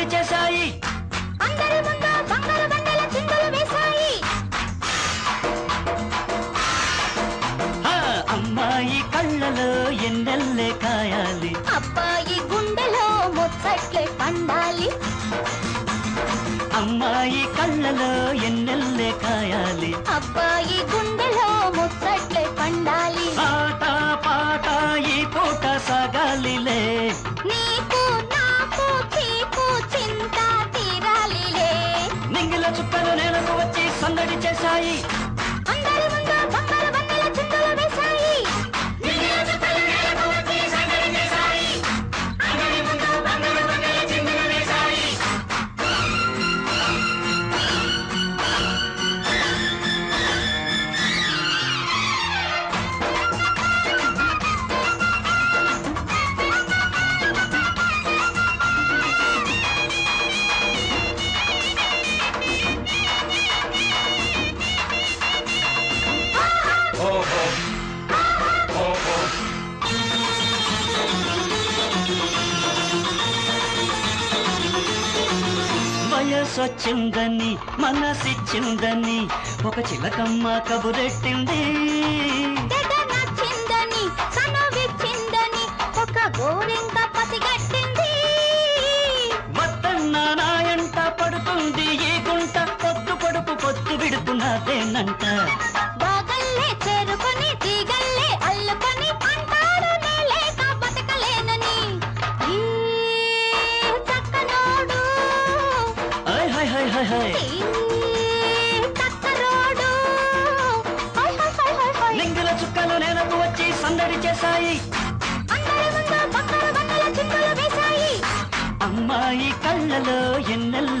దాడి చేశాయి. అమ్మాయి కళ్ళలో ఎన్నెల్లేక వచ్చి వయసొచ్చిందని మనసిచ్చిందని ఒక చిలకమ్మ కబురెట్టింది. నాయంట పడుతుంది ఈ గుంట పొద్దు పొడుపు పొద్దు విడుతున్నదేనంట. నింగిల చుక్కలు నేలకు వచ్చి సందడి చేశాయి. అమ్మాయి కళ్ళలో ఎన్నెల్లే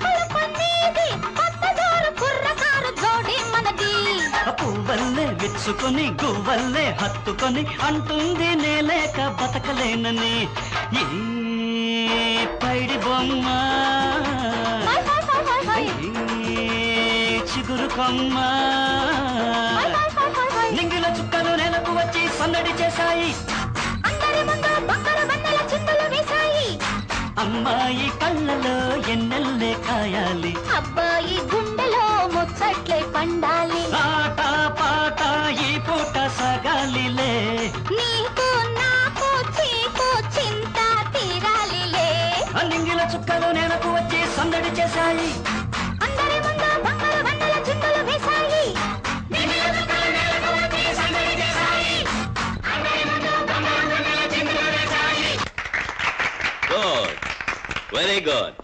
పలుకు నీది కొత్త జోరు కుర్రకారు జోడి మనది. పువ్వల్లే విచ్చుకొని గువ్వల్లే హత్తుకొని అంటుంది నేలేక బతకలేనని. ఈ పైడి బొమ్మ. చిగురు కొమ్మ. వచ్చి సందడి చేశాయి. అందరి ముందు బంగారు బండల చిందులు వేశాయి. అమ్మాయి కళ్ళలో ఎన్నెల్లే కాయాలి. అబ్బాయి గుండెలో ముచ్చట్లే పండాలి. ఆట పాట ఈ పూట సాగాలిలే. నీకు నాకు చీకు చింత తీరాలిలే. ఆ నింగిల చుక్కలు నేలకు వచ్చి సందడి చేశాయి. Very good.